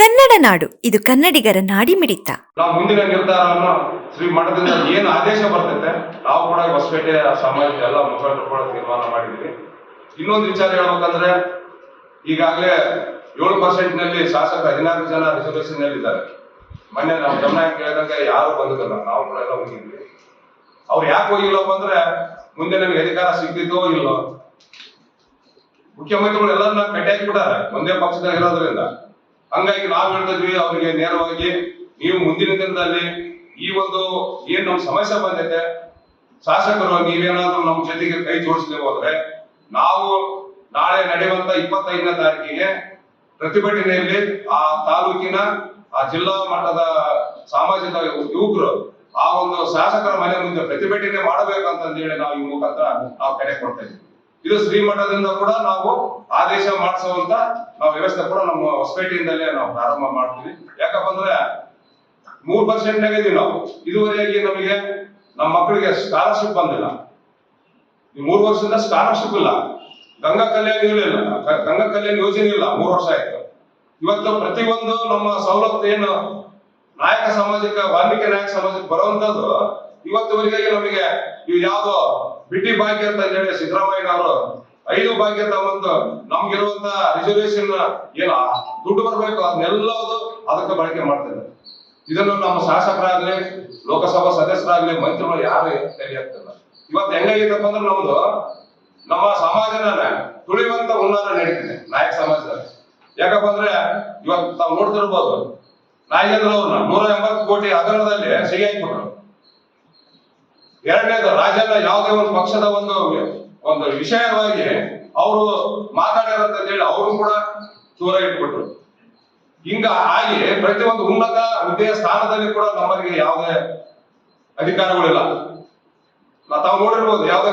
ಕನ್ನಡ ನಾಡು, ಇದು ಕನ್ನಡಿಗರ ನಾಡಿಮಿಡಿತ. ನಾವು ಮುಂದಿನ ನಿರ್ಧಾರವನ್ನು ಶ್ರೀ ಮಠದಿಂದ ಏನು ಆದೇಶ ಬರ್ತೈತೆ, ನಾವು ಕೂಡ ಹೊಸಪೇಟೆ ಸಾಮಾಜಿಕ ಎಲ್ಲ ಮುಖಂಡರು ಕೂಡ ತೀರ್ಮಾನ ಮಾಡಿದ್ವಿ. ಇನ್ನೊಂದು ವಿಚಾರ ಹೇಳ್ಬೇಕಂದ್ರೆ, ಈಗಾಗಲೇ ಏಳು ಪರ್ಸೆಂಟ್ನಲ್ಲಿ ಶಾಸಕ ಹದಿನಾಲ್ಕು ಜನ ರಿಸರ್ವೇಶನ್ನಲ್ಲಿ ಇದ್ದಾರೆ ಮೊನ್ನೆ ನಾವು ಗಮನ ಕೇಳಿದಾಗ ಯಾರು ಬಂದಿಲ್ಲ, ನಾವು ಕೂಡ ಎಲ್ಲ ಹೋಗಿದ್ವಿ. ಅವ್ರು ಯಾಕೆ ಹೋಗಿಲ್ಲಪ್ಪ ಅಂದ್ರೆ, ಮುಂದೆ ನಮಗೆ ಅಧಿಕಾರ ಸಿಗ್ತಿತ್ತೋ ಇಲ್ಲೋ. ಮುಖ್ಯಮಂತ್ರಿಗಳು ಎಲ್ಲರನ್ನ ಕಟ್ಟಿ ಬಿಟ್ಟಾರೆ, ಒಂದೇ ಪಕ್ಷದಾಗ ಇರೋದ್ರಿಂದ. ಹಂಗಾಗಿ ನಾವ್ ಹೇಳ್ತಿದ್ವಿ ಅವರಿಗೆ ನೇರವಾಗಿ ನೀವು ಮುಂದಿನ ದಿನದಲ್ಲಿ ಈ ಒಂದು ಏನ್ ನಮ್ ಸಮಸ್ಯೆ ಬಂದೈತೆ, ಶಾಸಕರು ನೀವೇನಾದ್ರೂ ನಮ್ಮ ಜೊತೆಗೆ ಕೈ ಜೋಡಿಸ್ಲಿ ಹೋದ್ರೆ ನಾವು ನಾಳೆ ನಡೆಯುವಂತ ಇಪ್ಪತ್ತೈದನೇ ತಾರೀಕಿಗೆ ಪ್ರತಿಭಟನೆಯಲ್ಲಿ ಆ ತಾಲೂಕಿನ, ಆ ಜಿಲ್ಲಾ ಮಟ್ಟದ ಸಾಮಾಜಿಕ ಯುವಕರು ಆ ಒಂದು ಶಾಸಕರ ಮನೆ ಮುಂದೆ ಪ್ರತಿಭಟನೆ ಮಾಡಬೇಕಂತಂದೇಳಿ ನಾವು ಈ ಮುಖಾಂತರ ನಾವು ಕರೆ ಕೊಡ್ತಾ ಇದ್ದೀವಿ. ಇದು ಶ್ರೀಮಠದಿಂದ ಕೂಡ ನಾವು ಆದೇಶ ಮಾಡಿಸುವಂತ ನಾವು ವ್ಯವಸ್ಥೆ ಕೂಡ ನಮ್ಮ ಹೊಸಪೇಟೆಯಿಂದಲೇ ನಾವು ಪ್ರಾರಂಭ ಮಾಡ್ತೀವಿ. ಯಾಕಪ್ಪ ಅಂದ್ರೆ ಮೂರ್ ಪರ್ಸೆಂಟ್ ಇದೀವಿ ನಾವು. ಇದುವರೆಗೆ ನಮಗೆ ನಮ್ಮ ಮಕ್ಕಳಿಗೆ ಸ್ಕಾಲರ್ಶಿಪ್ ಬಂದಿಲ್ಲ. ಮೂರು ವರ್ಷದಿಂದ ಸ್ಕಾಲರ್ಶಿಪ್ ಇಲ್ಲ. ಗಂಗಾ ಕಲ್ಯಾಣ ಇಲ್ಲ. ಗಂಗಾ ಕಲ್ಯಾಣ ಯೋಜನೆ ಇಲ್ಲ. ಮೂರು ವರ್ಷ ಆಯ್ತು. ಇವತ್ತು ಪ್ರತಿಯೊಂದು ನಮ್ಮ ಸವಲತ್ತು ಏನು ನಾಯಕ ಸಮಾಜಕ್ಕೆ ವಾಲ್ಮೀಕಿ ನಾಯಕ ಸಮಾಜಕ್ಕೆ ಬರುವಂತದ್ದು ಇವತ್ತುವರೆಗೆ ನಮಗೆ ಇವ್ ಯಾವ್ದೋ ಬಿಟ್ಟಿ ಭಾಗ್ಯ ಅಂತ ಹೇಳಿ ಸಿದ್ದರಾಮಯ್ಯ ಅವರು ಐದು ಭಾಗ್ಯ ತಗೊಂಡು ನಮ್ಗಿರುವಂತ ರಿಸರ್ವೇಶನ್ ಏನ ದುಡ್ಡು ಬರ್ಬೇಕು ಅದನ್ನೆಲ್ಲದು ಅದಕ್ಕೆ ಬಳಕೆ ಮಾಡ್ತೇನೆ ಇದನ್ನು ನಮ್ಮ ಶಾಸಕರಾಗ್ಲಿ, ಲೋಕಸಭಾ ಸದಸ್ಯರಾಗ್ಲಿ, ಮಂತ್ರಿಗಳು ಯಾರು ತಿಳಿಯಾಗ್ತಿಲ್ಲ ಇವತ್ತು ಹೆಂಗಾಗಿತ್ತಪ್ಪ ಅಂದ್ರೆ ನಮ್ದು ನಮ್ಮ ಸಮಾಜನ ತುಳಿಯುವಂತ ಉನ್ನಾರ ನಡೀತಿದೆ, ನಾಯಕ ಸಮಾಜ ಯಾಕಪ್ಪ ಅಂದ್ರೆ ಇವತ್ತು ತಾವು ನೋಡ್ತಿರ್ಬೋದು ನಾಯಕೇಂದ್ರ ಅವ್ರನ್ನ ನೂರ ಎಂಬತ್ತು ಕೋಟಿ ಹಗರಣದಲ್ಲಿ ಸಿಗಾಕ್ಬಿಟ್ರು ಎರಡನೇದು ರಾಜ್ಯದ ಯಾವುದೇ ಒಂದು ಪಕ್ಷದ ಒಂದು ಒಂದು ವಿಷಯವಾಗಿ ಅವರು ಮಾತಾಡಿರಂತ ಹೇಳಿ ಅವರು ಕೂಡ ದೂರ ಇಟ್ಬಿಟ್ರು. ಹಿಂಗ ಆಗಿ ಪ್ರತಿಯೊಂದು ಉನ್ನತ ಹುದ್ದೆಯ ಸ್ಥಾನದಲ್ಲಿ ಕೂಡ ನಮ್ಮಲ್ಲಿ ಯಾವುದೇ ಅಧಿಕಾರಗಳಿಲ್ಲ. ತಾವು ನೋಡಿರ್ಬೋದು ಯಾವ್ದೋ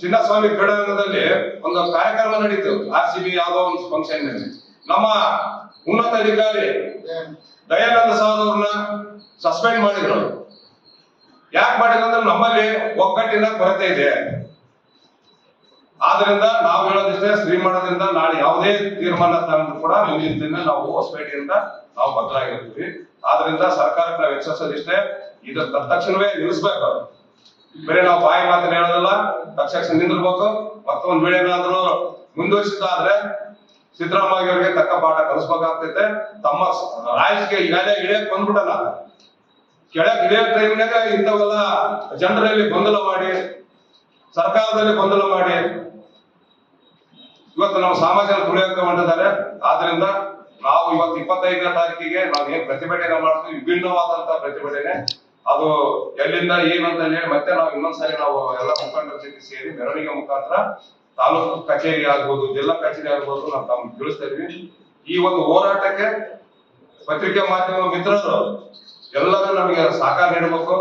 ಚಿನ್ನಸ್ವಾಮಿ ಕ್ರೀಡಾಂಗಣದಲ್ಲಿ ಒಂದು ಕಾರ್ಯಕ್ರಮ ನಡೀತು, ಆರ್ ಸಿ ಬಿ ಯಾವ್ದೋ ಒಂದು ಫಂಕ್ಷನ್ನಲ್ಲಿ ನಮ್ಮ ಉನ್ನತ ಅಧಿಕಾರಿ ದಯಾನಂದ ಸಾರ್ ಅವ್ರನ್ನ ಸಸ್ಪೆಂಡ್ ಮಾಡಿದ್ರು. ಯಾಕೆ ಮಾಡಿಲ್ಲ ಅಂದ್ರೆ ನಮ್ಮಲ್ಲಿ ಒಗ್ಗಟ್ಟಿನ ಕೊರತೆ ಇದೆ. ಆದ್ರಿಂದ ನಾವು ಹೇಳೋದಿಷ್ಟೇ ಶ್ರೀಮಠದಿಂದ ನಾಳೆ ಯಾವುದೇ ತೀರ್ಮಾನ ತಂದ್ರು ಕೂಡ ಮುಂದಿನ ದಿನ ನಾವು ಹೊಸಪೇಟೆಯಿಂದ ನಾವು ಬದಲಾಗಿರ್ತೀವಿ. ಆದ್ರಿಂದ ಸರ್ಕಾರಕ್ಕೆ ನಾವು ಎಚ್ಚರಿಸೋದಿಷ್ಟೇ, ಇದು ತಕ್ಷಣವೇ ನಿಲ್ಲಿಸ್ಬೇಕು ಬೇರೆ ನಾವು ಬಾಯಿ ಮಾತನ್ನ ಹೇಳೋದಿಲ್ಲ ತಕ್ಷಣ ನಿಂದಿರ್ಬೇಕು. ಮತ್ತೊಂದು ವೇಳೆ ಏನಾದ್ರು ಮುಂದುವರಿಸಿದ್ದಾದ್ರೆ ಸಿದ್ದರಾಮಯ್ಯ ಅವರಿಗೆ ತಕ್ಕ ಪಾಠ ಕಲಿಸ್ಬೇಕಾಗ್ತೈತೆ. ತಮ್ಮ ರಾಜಕೀಯ ಇಳೆ ಇಳಿಯಕ್ ಬಂದ್ಬಿಟ್ಟಲ್ಲ. ಕೆಳಗ್ ಇಳಿಯೋ ಟೈಮ್ನಾಗ ಇಂಥವೆಲ್ಲ ಜನರಲ್ಲಿ ಗೊಂದಲ ಮಾಡಿ, ಸರ್ಕಾರದಲ್ಲಿ ಗೊಂದಲ ಮಾಡಿ ಇವತ್ತು ನಮ್ಮ ಸಮಾಜನ ತುಳಿಯೋಕೆ ಹೊಂಟಿದ್ದಾರೆ ಆದ್ರಿಂದ ನಾವು ಇವತ್ತು ಇಪ್ಪತ್ತೈದನೇ ತಾರೀಕಿಗೆ ನಾವು ಏನ್ ಪ್ರತಿಭಟನೆ ಮಾಡ್ತೀವಿ, ವಿಭಿನ್ನವಾದಂತ ಪ್ರತಿಭಟನೆ. ಅದು ಎಲ್ಲಿಂದ, ಏನಂತ ಹೇಳಿ ಮತ್ತೆ ನಾವು ಇನ್ನೊಂದ್ಸರಿ ನಾವು ಎಲ್ಲ ಮುಖಂಡರ ಜೊತೆ ಸೇರಿ ಮೆರವಣಿಗೆ ಮುಖಾಂತರ ತಾಲೂಕು ಕಚೇರಿ ಆಗ್ಬೋದು, ಜಿಲ್ಲಾ ಕಚೇರಿ ಆಗ್ಬೋದು ನಾವು ತಮ್ಗೆ ತಿಳಿಸ್ತಾ ಈ ಒಂದು ಹೋರಾಟಕ್ಕೆ ಪತ್ರಿಕೆ ಮಾಧ್ಯಮ ಮಿತ್ರರು ಎಲ್ಲರೂ ನಮಗೆ ಸಹಕಾರ ನೀಡಬೇಕು?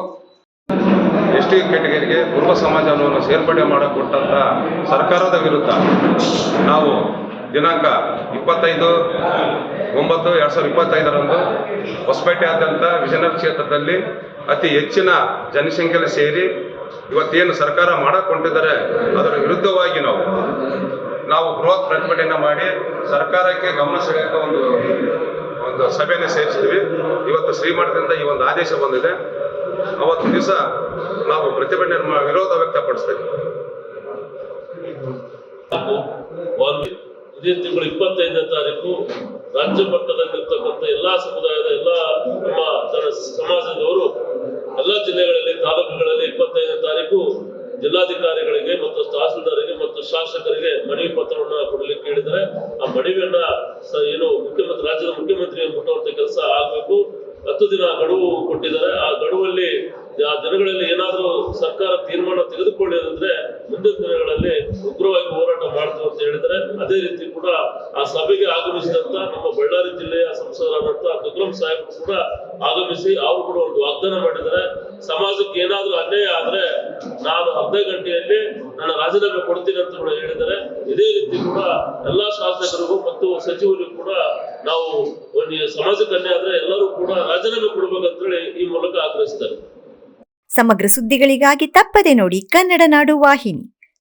ಎಸ್ ಟಿ ಕೆಟಗರಿಗೆ ಕುರುಬ ಸಮಾಜವನ್ನು ಸೇರ್ಪಡೆ ಮಾಡ ಕೊಟ್ಟಂತ ಸರ್ಕಾರದ ವಿರುದ್ಧ ನಾವು ದಿನಾಂಕ ಇಪ್ಪತ್ತೈದು ಒಂಬತ್ತು ಎರಡ್ ಸಾವಿರದ ಇಪ್ಪತ್ತೈದರಂದು ಹೊಸಪೇಟೆಯಾದ್ಯಂತ ವಿಜಯನಗರ ಕ್ಷೇತ್ರದಲ್ಲಿ ಅತಿ ಹೆಚ್ಚಿನ ಜನಸಂಖ್ಯೆಯಲ್ಲಿ ಸೇರಿ ಇವತ್ತೇನು ಸರ್ಕಾರ ಮಾಡಕ್ ಹೊಂಟಿದ್ದಾರೆ ಅದರ ವಿರುದ್ಧವಾಗಿ ನಾವು ನಾವು ಬೃಹತ್ ಪ್ರತಿಭಟನೆ ಮಾಡಿ ಸರ್ಕಾರಕ್ಕೆ ಗಮನ ಸೆಳೆಯುವ ಒಂದು ಒಂದು ಸಭೆಯನ್ನು ಸೇರಿಸಿದ್ವಿ. ಇವತ್ತು ಶ್ರೀಮಠದಿಂದ ಈ ಒಂದು ಆದೇಶ ಬಂದಿದೆ. ಅವತ್ತು ದಿವಸ ನಾವು ಪ್ರತಿಭಟನೆ ವಿರೋಧ ವ್ಯಕ್ತಪಡಿಸ್ತೇವೆ. ಇದೇ ತಿಂಗಳು ಇಪ್ಪತ್ತೈದನೇ ತಾರೀಕು ರಾಜ್ಯ ಮಟ್ಟದಲ್ಲಿರ್ತಕ್ಕಂಥ ಎಲ್ಲಾ ಸಮುದಾಯದ ಎಲ್ಲಾ ನಮ್ಮ ಸಮಾಜದವರು ಎಲ್ಲ ಜಿಲ್ಲೆಗಳಲ್ಲಿ, ತಾಲೂಕುಗಳಲ್ಲಿ ಇಪ್ಪತ್ತೈದನೇ ತಾರೀಕು ಜಿಲ್ಲಾಧಿಕಾರಿಗಳಿಗೆ ಮತ್ತು ತಹಸೀಲ್ದಾರಿಗೆ ಮತ್ತು ಶಾಸಕರಿಗೆ ಮನವಿ ಪತ್ರವನ್ನ ಕೊಡಲಿಕ್ಕೆ ಹೇಳಿದರೆ ಆ ಮನವಿಯನ್ನ ಸ- ಏನು ಮುಖ್ಯಮಂತ್ರಿ ರಾಜ್ಯದ ಮುಖ್ಯಮಂತ್ರಿ ಮುಟ್ಟುವಂತ ಕೆಲಸ ಆಗಬೇಕು. ಹತ್ತು ದಿನ ಗಡುವು ಕೊಟ್ಟಿದ್ದಾರೆ. ಆ ಗಡುವಲ್ಲಿ ಆ ದಿನಗಳಲ್ಲಿ ಏನಾದರೂ ಸರ್ಕಾರ ತೀರ್ಮಾನ ತೆಗೆದುಕೊಳ್ಳಿದ್ರೆ ಮುಂದಿನ ದಿನಗಳಲ್ಲಿ ಉಗ್ರವಾಗಿ ಅಂತ ಹೇಳಿದ್ರೆ ಅದೇ ರೀತಿ ಕೂಡ ಆ ಸಭೆಗೆ ಆಗಮಿಸಿದಂತ ನಮ್ಮ ಬಳ್ಳಾರಿ ಜಿಲ್ಲೆಯ ಸಂಸದರಾದಂತ ದುಗ್ರಂ ಸಾಹೇಬ್ ಕೂಡ ಆಗಮಿಸಿ ಅವರು ಕೂಡ ಒಂದು ವಾಗ್ದಾನ ಮಾಡಿದರೆ ಸಮಾಜಕ್ಕೆ ಏನಾದ್ರೂ ಅನ್ಯಾಯ ಆದ್ರೆ ನಾನು ಅರ್ಧ ಗಂಟೆಯಲ್ಲಿ ನನ್ನ ರಾಜೀನಾಮೆ ಕೊಡ್ತೀನಿ ಅಂತ ಕೂಡ ಹೇಳಿದರೆ ಇದೇ ರೀತಿ ಕೂಡ ಎಲ್ಲಾ ಶಾಸಕರಿಗೂ ಮತ್ತು ಸಚಿವರಿಗೂ ಕೂಡ ನಾವು ಸಮಾಜಕ್ಕೆ ಅನ್ಯಾಯ ಆದ್ರೆ ಎಲ್ಲರೂ ಕೂಡ ರಾಜೀನಾಮೆ ಕೊಡ್ಬೇಕಂತೇಳಿ ಈ ಮೂಲಕ ಆಗ್ರಹಿಸ್ತಾರೆ. ಸಮಗ್ರ ಸುದ್ದಿಗಳಿಗಾಗಿ ತಪ್ಪದೆ ನೋಡಿ ಕನ್ನಡ ನಾಡು ವಾಹಿನಿ.